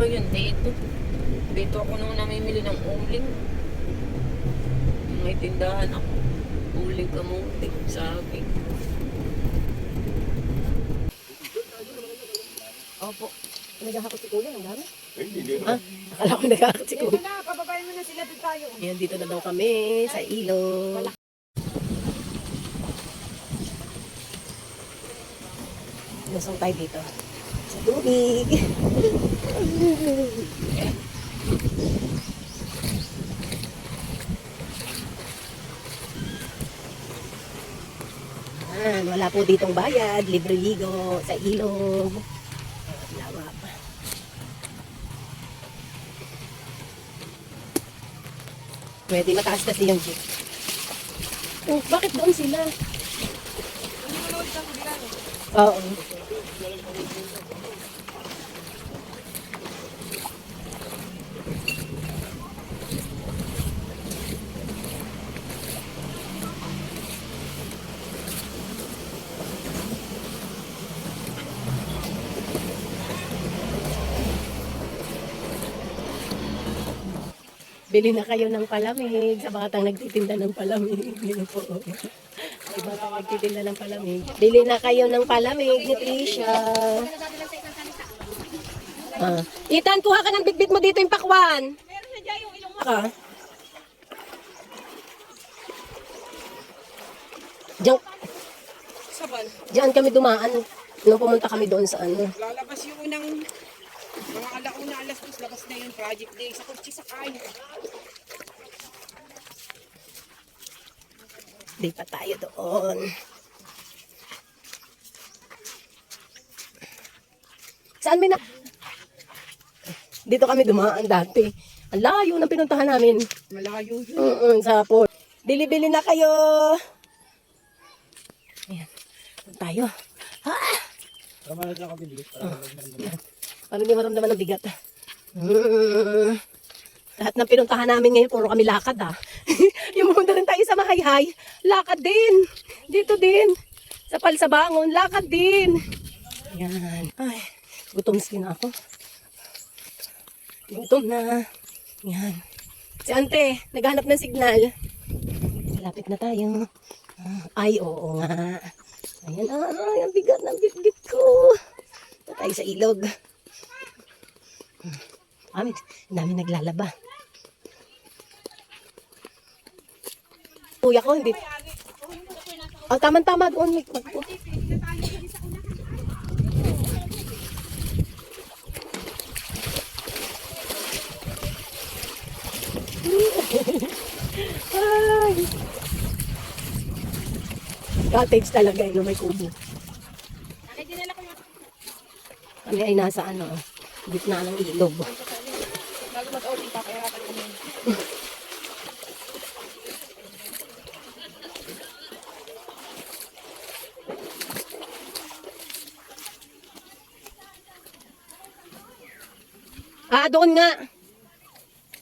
ko yun dito. Dito ako nung namimili ng uling. May tindahan ako. Uling kamuti, sabi. Opo. Naghahakot si Kuya, ang dami. Ah, akala ko naghahakot si Kuya. na, pababayin mo na sila doon tayo. Ayan, dito na daw kami sa ilog. Lusong tayo dito. Sa tubig. Ayan, wala po ditong bayad. Libre ligo sa ilog. Lawak. Pwede mataas kasi yung jeep. Oh, bakit doon sila? Oo. Bili na kayo ng palamig sa batang nagtitinda ng palamig. Yun po. Sa batang nagtitinda ng palamig. Bili na kayo ng palamig ni Tricia. Ah. Itan, kuha ka ng bitbit mo dito yung pakwan. Meron na dyan yung ilong Ka. Diyan, sabal. diyan kami dumaan. Nung pumunta kami doon sa ano. Lalabas yung unang mga alauna, alas dos, labas na yung project day. Sa kutsi sakay. Di pa tayo doon. Saan may na... Dito kami dumaan dati. Ang layo ng pinuntahan namin. Malayo yun. Mm sa pool. Bili-bili na kayo. Ayan. Tayo. Ah! Para hindi maramdaman ng bigat. Mm. Lahat ng pinuntahan namin ngayon, puro kami lakad ah. yung pumunta rin tayo sa Mahayhay, lakad din. Dito din. Sa Palsabangon, lakad din. Yan. Ay, gutom skin ako. Gutom na. Yan. Si Ante, naghanap ng signal. Lapit na tayo. Ay, oo nga. Ayan, ay, ang bigat ng bitbit ko. Tayo sa ilog. Amin, dami naglalaba. Kuya ko, hindi. Oh, tama-tama doon. Mag mag Ay. Cottage talaga yun, may kubo. Kami ay nasa ano, gitna ng ilog. Mag-outing pa, kaya kapag kami. Ah, doon nga.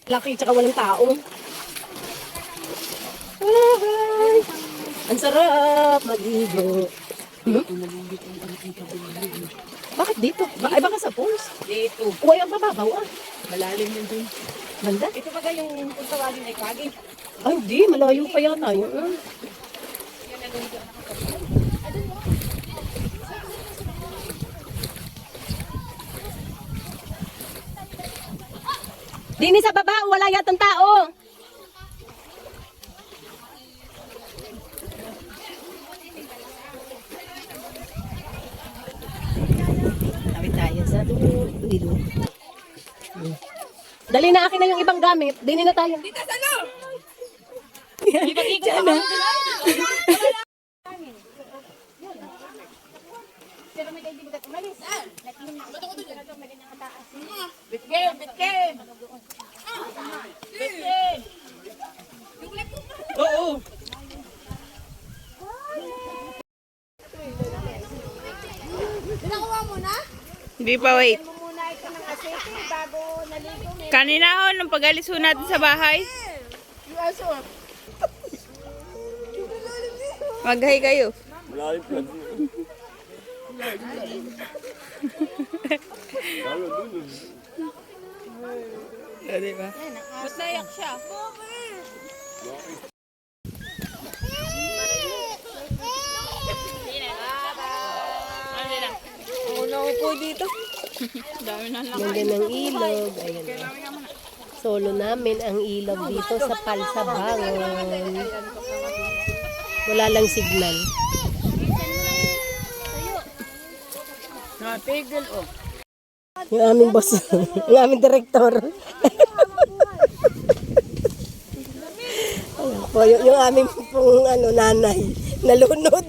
Laki, tsaka walang tao. Ay, ang sarap magigo. Hmm? Bakit dito? Ba ay, baka sa pools. Dito. Uy, ang bababaw ah. Malalim yun dun. Banda? Ito ba yung kung tawagin ay kagi? Ay, hindi. Malayo pa yata yun. ah. Dini sa baba, wala yatang tao. Hmm. Dali na akin na yung ibang gamit. Dini na tayo. Dito sa ano? Diyan na. Bitkin, bitkin. Bitkin. Oo. Hindi pa, wait. Mo muna ito ng asete bago naligo. May Kanina ho, nung pag-alis ho natin sa bahay, mag-hi kayo. Ah, di ba? Ba't naiyak siya? Ako naupo dito. Dami na lang. Ganda ng ilog. Ayan. Solo namin ang ilog dito sa Palsabangon. Wala lang signal. Natigil oh. Yung aming boss, yung aming director. Po, yung, yung aming pong ano, nanay, nalunod.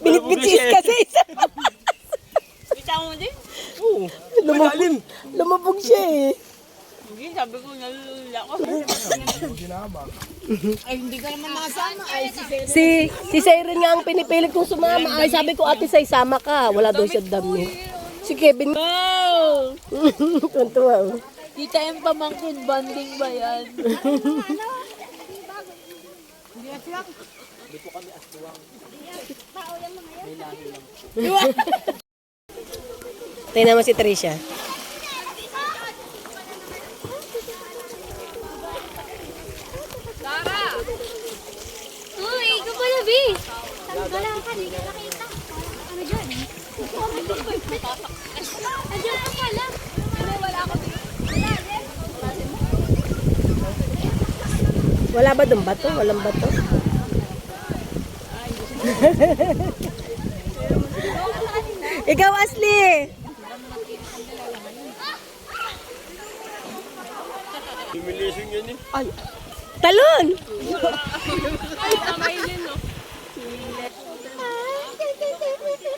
Binitbitis kasi isa. Din? Lumabog, lumabog siya eh. Hindi, sabi ko nalulula ko. Ay, hindi ka naman nakasama. Ay, si Sir. Si, si Siren nga ang pinipilit kong sumama. Ay, sabi ko, ate say, sama ka. Wala daw siya dami. Si Kevin, Oh! tuntua. oh. Kita yung pamangkin, banding ba yan? Tingnan mo si Tricia. Uy, ikaw pala, B. Wala ka, di ka nakita. Ano dyan? Andiyan ka pala. Wala ako. Wala ba doon bato? Walang bato? Ikaw, Asli! Ay, talon!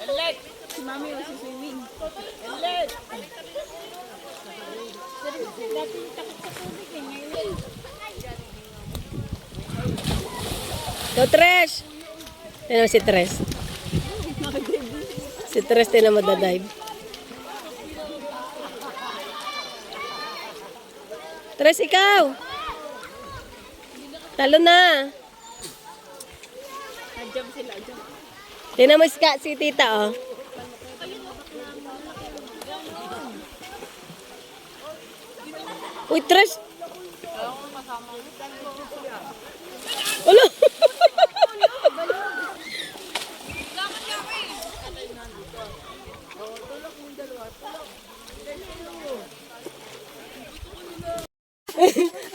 Elek! Si Mami si swimming. Elek! Ikaw, Tres! Tingnan mo si Tres. Si Tres, tingnan mo dadive. Tres, ikaw! Talo na! Najam sila, jam. Tingnan mo si, Ka- si tita, oh. Uy, Tres! Wala!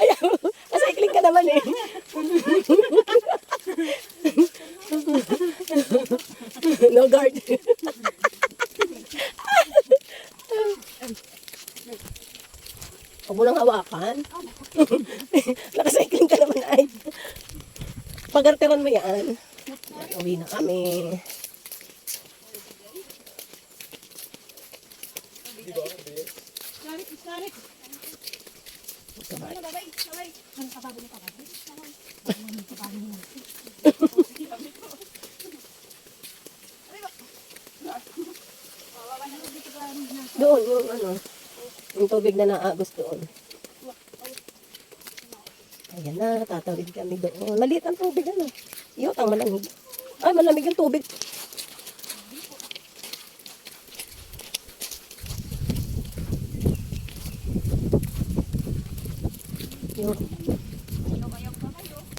Ayaw, acycling ka naman eh. no guard. Huwag mo lang hawakan. Nakacycling ka naman ay. Pagarteran mo yan. Yan, Uwi na kami. Doon, yung ano, yung tubig na naagos doon. Ayan na, tatawid kami doon. Maliit ang tubig, ano. Iyot ang malamig. Ay, malamig yung tubig. Yun.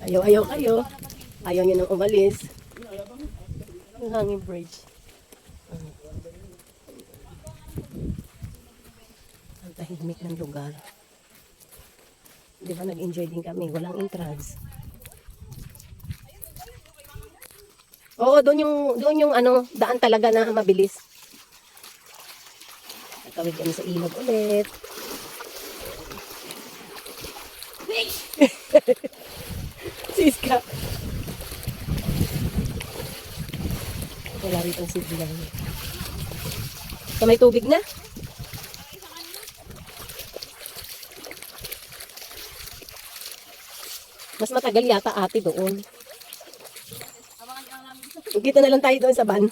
Ayaw, ayaw kayo. Ayaw nyo nang umalis. Yung hanging bridge. Ang tahimik ng lugar. Di ba nag-enjoy din kami? Walang entrance. Oo, doon yung, doon yung ano, daan talaga na mabilis. Tatawid kami sa ilog ulit. Siska. Wala rito ang signal. So may tubig na? Mas matagal yata ate doon. Kita na lang tayo doon sa van.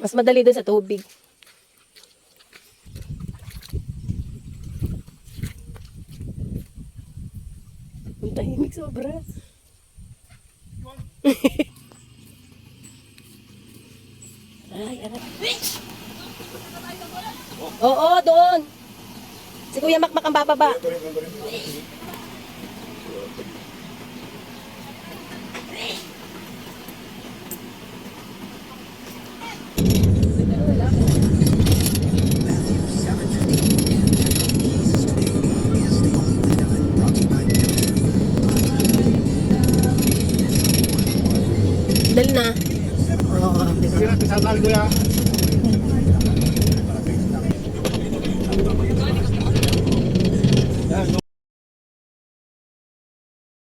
Mas madali doon sa tubig. Ang tahimik sobra. Ay, aray. Oo, doon. Si Kuya Makmak ang bababa. Dali na. Oo, di ba? Sige, pisatan ko ya.